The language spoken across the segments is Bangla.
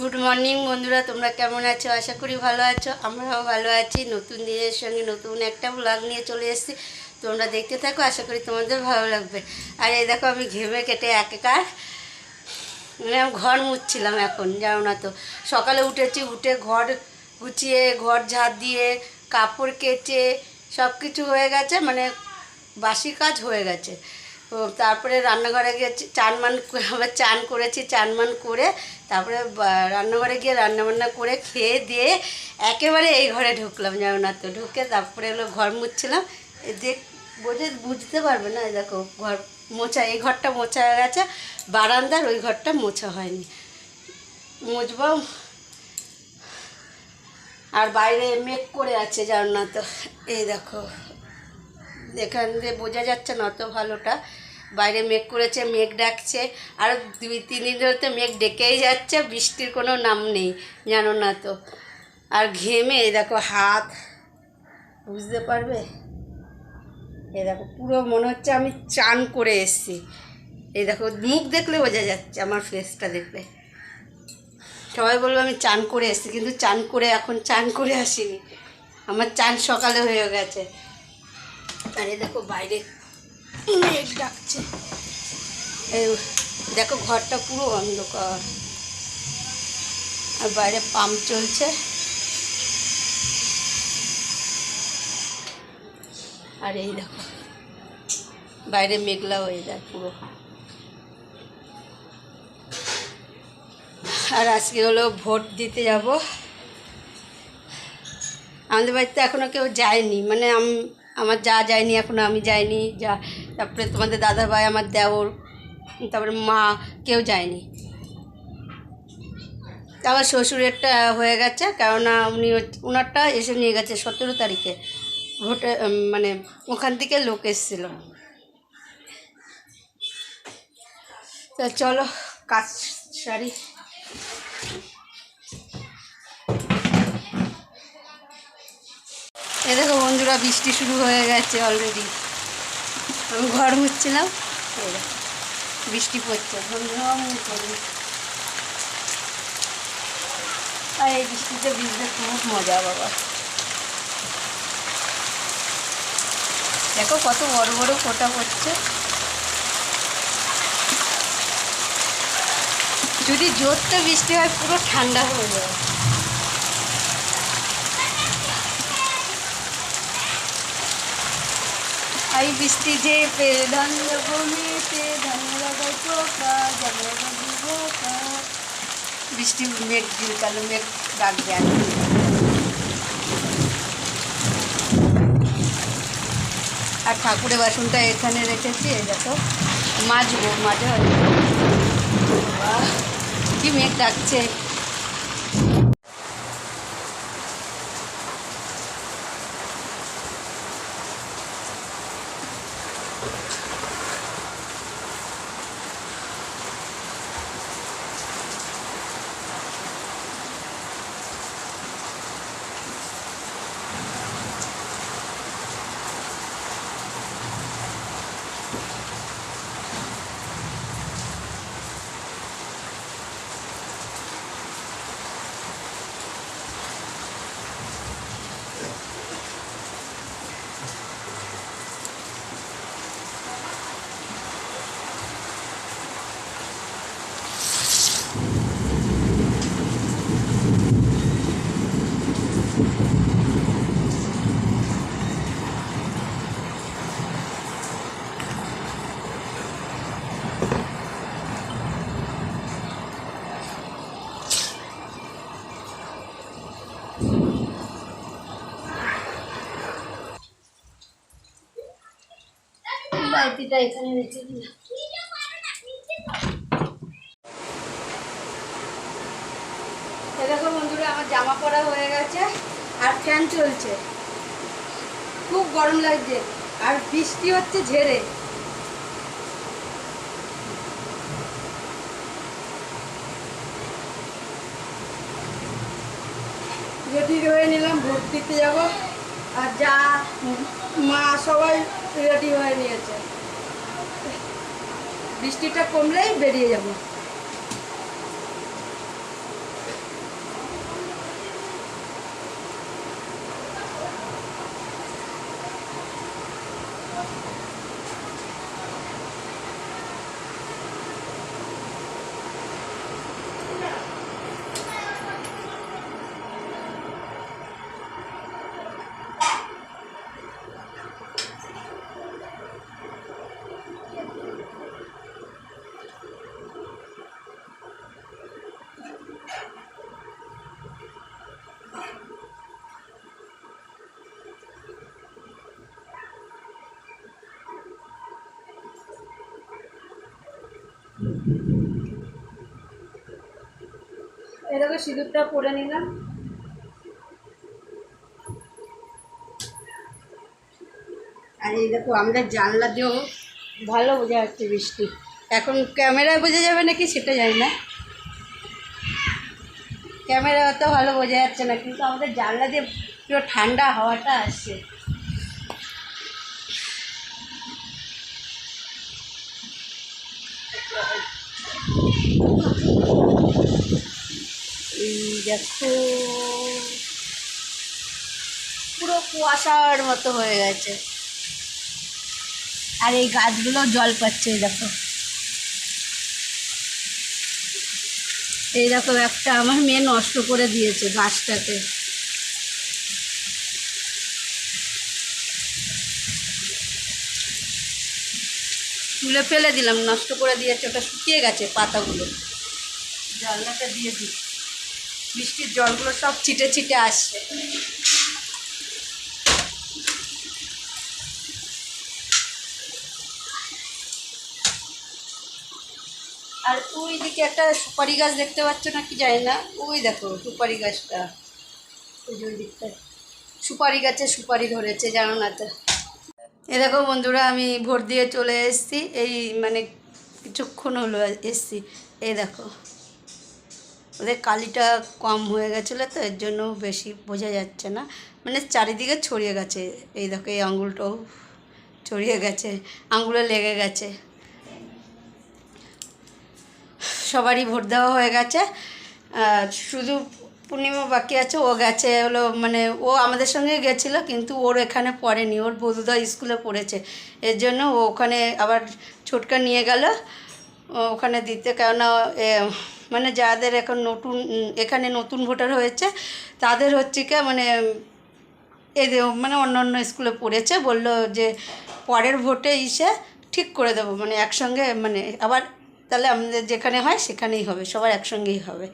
গুড মর্নিং বন্ধুরা, তোমরা কেমন আছো? আশা করি ভালো আছো। আমরাও ভালো আছি। নতুন দিনের সঙ্গে নতুন একটা ব্লগ নিয়ে চলে এসেছি। তোমরা দেখতে থাকো, আশা করি তোমাদের ভালো লাগবে। আর এই দেখো, আমি ঘেমে কেটে একেকার মানে ঘর মুছছিলাম এখন, জানো না তো। সকালে উঠেছি, উঠে ঘর গুছিয়ে, ঘর ঝাড় দিয়ে, কাপড় কেচে সব কিছু হয়ে গেছে মানে বাসি কাজ হয়ে গেছে। তারপরে রান্নাঘরে গিয়ে চান মান আবার চান করেছি চান মান করে তারপরে রান্নাঘরে গিয়ে রান্নাবান্না করে খেয়ে দিয়ে একেবারে এই ঘরে ঢুকলাম না তো ঢুকে তারপরে হলো ঘর মুছছিলাম। দেখ, বোঝে বুঝতে পারবে না, এই দেখো ঘর মোছা এই ঘরটা মোছা হয়ে গেছে, বারান্দার ওই ঘরটা মোছা হয়নি। মুছবো। আর বাইরে মেঘ করে আছে জানো না তো এই দেখো, এখান দিয়ে বোঝা যাচ্ছে না অত ভালোটা। বাইরে মেঘ করেছে, মেঘ ডাকছে, আর দুই, তিন দিন ধরে তো মেঘ ডেকেই যাচ্ছে, বৃষ্টির কোনো নাম নেই, জানো না তো। আর ঘেমে দেখো হাত, বুঝতে পারবে? এ দেখো, পুরো মনে হচ্ছে আমি চান করে এসেছি। এই দেখো, মুখ দেখলে বোঝা যাচ্ছে, আমার ফেসটা দেখলে। সবাই বলব আমি চান করে এসেছি, কিন্তু চান করে, এখন চান করে আসিনি। আমার চান সকালে হয়ে গেছে। আর আরে দেখো বাইরে মেঘ ডাকছে। দেখো, ঘরটা পুরো অন্ধকার। আর বাইরে পাম্প চলছে। আর এই দেখো, বাইরে মেঘলা হয়ে যায় পুরো। আর আজকে হলো ভোট দিতে যাব। আমাদের বাড়িতে এখনও কেউ যায়নি। মানে আম- আমার যা যায়নি এখনও আমি যাইনি। যা তারপরে তোমাদের দাদা ভাই, আমার দেওর, তারপরে মা, কেউ যায়নি। আমার শ্বশুরেরটা হয়ে গেছে, কেননা উনি ওনারটা এসে নিয়ে গেছে সতেরো তারিখে। ভোটে মানে ওখান থেকে লোক এসেছিল। চলো, কাজ সারি। এ দেখো বন্ধুরা, বৃষ্টি শুরু হয়ে গেছে অলরেডি আমি ঘর মুছছিলাম বৃষ্টি পড়ছে আর এই বৃষ্টিতে ভিজতে খুব মজা, বাবা। দেখো কত বড় বড় ফোঁটা পড়ছে। যদি জোরতে বৃষ্টি হয়, পুরো ঠান্ডা হয়ে যায় ধান ভূমিতে ধান লাগাই পোকা ধান লাগাই পোকা। বৃষ্টি মেঘ দিল কালো মেঘ ডাকবে আর ঠাকুরের বাসনটা এখানে রেখেছি এই দেখো। মাজবো। বাহ, কি মেঘ ডাকছে। বালতিটা এখানে রেখে দিলাম এ দেখো বন্ধুরা আমার জামা পরা হয়ে গেছে আর ফ্যান চলছে। খুব গরম লাগছে আর বৃষ্টি হচ্ছে ঝেড়ে। রেডি হয়ে নিলাম, ভোট দিতে যাব। আর যা মা সবাই রেডি হয়ে নিয়েছে। বৃষ্টিটা কমলেই বেরিয়ে যাব। এরকম সিঁদুরটা পরে নিলাম। আর এই দেখো আমাদের জানলা দিয়েও ভালো বোঝা যাচ্ছে বৃষ্টি। এখন ক্যামেরায় বোঝা যাবে নাকি সেটা জানি না। ক্যামেরা অত ভালো বোঝা যাচ্ছে না, কিন্তু আমাদের জানলা দিয়ে পুরো ঠান্ডা হাওয়াটা আসছে এই দেখো। পুরো কুয়াশার মতো হয়ে গেছে। আর এই গাছগুলো জল পাচ্ছে দেখো। এই দেখো, একটা আমার মেয়ে নষ্ট করে দিয়েছে গাছটাকে। তুলে ফেলে দিলাম, নষ্ট করে দিয়েছে, ওটা শুকিয়ে গেছে পাতাগুলো। জানলাটা দিয়ে দিই বৃষ্টির জলগুলো সব ছিটে ছিটে আসছে। আর ওই দিকে একটা সুপারি গাছ দেখতে পাচ্ছ না কি জানি না? ওই দেখো সুপারি গাছটা। ওই দিকটায় সুপারি গাছে সুপারি ধরেছে, জানো না তো। এ দেখো বন্ধুরা, আমি ভোট দিয়ে চলে এসেছি। এই মানে কিছুক্ষণ হলো এসছি। এই দেখো। ওদের কালিটা কম হয়ে গেছিল তো, এর জন্য বেশি বোঝা যাচ্ছে না। মানে চারিদিকে ছড়িয়ে গেছে। এই দেখো, এই আঙুলটাও ছড়িয়ে গেছে, আঙুলে লেগে গেছে। সবারই ভোট দেওয়া হয়ে গেছে। শুধু পূর্ণিমা বাকি আছে, ও গেছে হলো মানে ও আমাদের সঙ্গে গেছিল, কিন্তু ওর এখানে পড়েনি। ওর বধুদা স্কুলে পড়েছে। এর জন্য ও ওখানে আবার ছোটকা নিয়ে গেল। ওখানে দিতে কেননা মানে যাদের এখন নতুন এখানে নতুন ভোটার হয়েছে তাদের হচ্ছে কি মানে এদের মানে অন্য অন্য স্কুলে পড়েছে বলল যে পরের ভোটে এসে ঠিক করে দেবো মানে একসঙ্গে মানে আবার তাহলে আমাদের যেখানে হয় সেখানেই হবে সবার একসঙ্গেই হবে।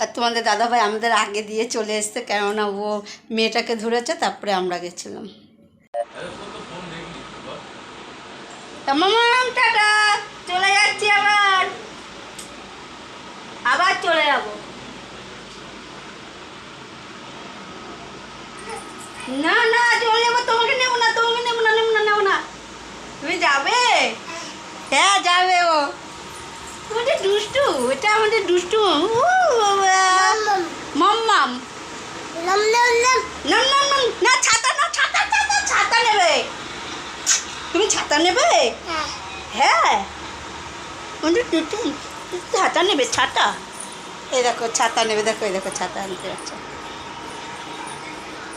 আর তোমাদের দাদাভাই আমাদের আগে দিয়ে চলে এসছে কেননা ও মেয়েটাকে ধরেছে তারপরে আমরা গেছিলাম। মামাম টাটা। চলে যাচ্ছি আবার। আবার চলে যাব। না না চলে যাব তোমাকে নেব না তোমাকে নেব না নেব না নেব না। তুমি যাবে? হ্যাঁ যাবে ও। আমাদের দুষ্টু এটা আমাদের দুষ্টু। মাম্মাম। নাম নাম নাম না ছাতা না ছাতা ছাতা ছাতা নেবে। তুমি ছাতা নেবে? হ্যাঁ। আমাদের দুষ্টু ছাতা নেবে, ছাতা? এই দেখো, ছাতা নেবে, দেখো, এই দেখো, ছাতা আনতে যাচ্ছে।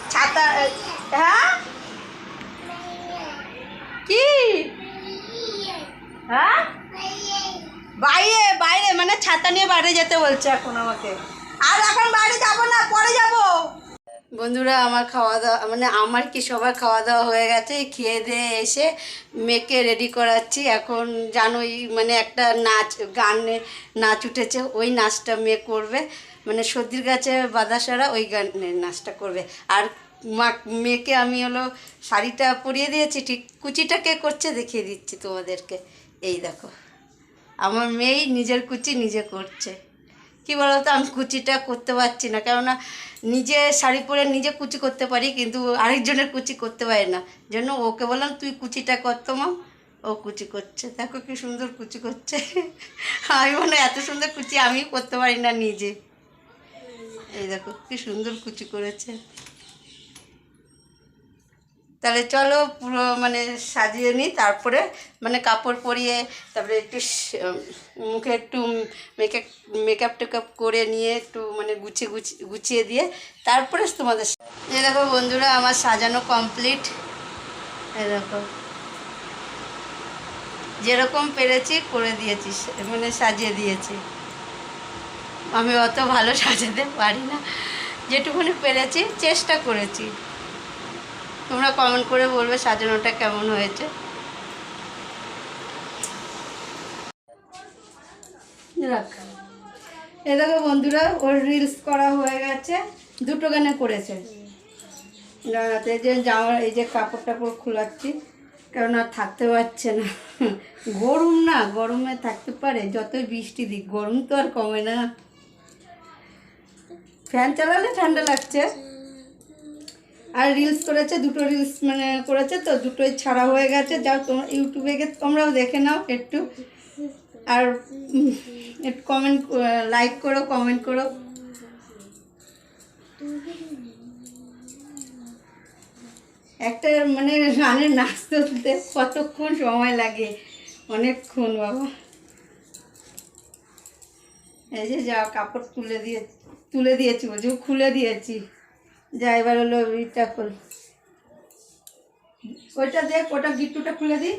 ছাতা হ্যাঁ? কি? হ্যাঁ? বাইরে বাইরে মানে ছাতা নিয়ে বাইরে যেতে বলছে এখন আমাকে। আর এখন বাইরে যাব না, পরে যাব। বন্ধুরা, আমার খাওয়া দাওয়া মানে আমার কি সবার খাওয়া দাওয়া হয়ে গেছে? খেয়ে দিয়ে এসে মেয়েকে রেডি করাচ্ছি। এখন জানোই মানে একটা নাচ, গানে নাচ উঠেছে। ওই নাচটা মেয়ে করবে। মানে সর্দির গাছে বাদাসারা ওই গানের নাচটা করবে। আর মা, মেয়েকে আমি হলো শাড়িটা পরিয়ে দিয়েছি। ঠিক কুচিটা কে করছে দেখিয়ে দিচ্ছি তোমাদেরকে। এই দেখো, আমার মেয়েই নিজের কুচি নিজে করছে। কি বলতো, আমি কুচিটা করতে পারছি না। কেননা নিজে শাড়ি পরে নিজে কুচি করতে পারি, কিন্তু আরেকজনের কুচি করতে পারি না। জন্য ওকে বললাম, তুই কুচিটা করতো মা। ও কুচি করছে। দেখো কি সুন্দর কুচি করছে। আমি মনে এত সুন্দর কুচি আমি করতে পারি না নিজে। এই দেখো, কি সুন্দর কুচি করেছে। তাহলে চলো পুরো মানে সাজিয়ে নিই তারপরে মানে কাপড় পরিয়ে, তারপরে একটু মুখে একটু মেকআপ মেকআপ টেকআপ করে নিয়ে একটু মানে গুছিয়ে গুছিয়ে গুছিয়ে দিয়ে তারপরে তোমাদের এই দেখো বন্ধুরা আমার সাজানো কমপ্লিট এই দেখো। যেরকম পেরেছি করে দিয়েছি মানে সাজিয়ে দিয়েছি। আমি অত ভালো সাজাতে পারি না। যেটুকুনি পেরেছি, চেষ্টা করেছি। তোমরা কমেন্ট করে বলবে সাজানোটা কেমন হয়েছে। এ দেখো বন্ধুরা, ওর রিলস করা হয়ে গেছে, দুটো গানে করেছে। এই যে জামা, এই যে কাপড় টাপড় খোলাচ্ছি কারণ আর থাকতে পারছে না। গরম না, গরমে থাকতে পারে, যতই বৃষ্টি দিক, গরম তো আর কমে না। ফ্যান চালালে ঠান্ডা লাগছে। আর রিলস করেছে, দুটো রিলস মানে করেছে তো, দুটোই ছাড়া হয়ে গেছে। যাও তোমরা ইউটিউবে গিয়ে তোমরাও দেখে নাও একটু। আর একটু কমেন্ট লাইক করো কমেন্ট করো। একটা মানে গানের নাচ তুলতে কতক্ষণ সময় লাগে? অনেকক্ষণ, বাবা। এই যে যা কাপড় তুলে দিয়ে, তুলে দিয়েছি বলছি খুলে দিয়েছি। যা এবার হলো ইটা খোল। ওইটা দেখ ওটা গিট্টুটা খুলে দিই।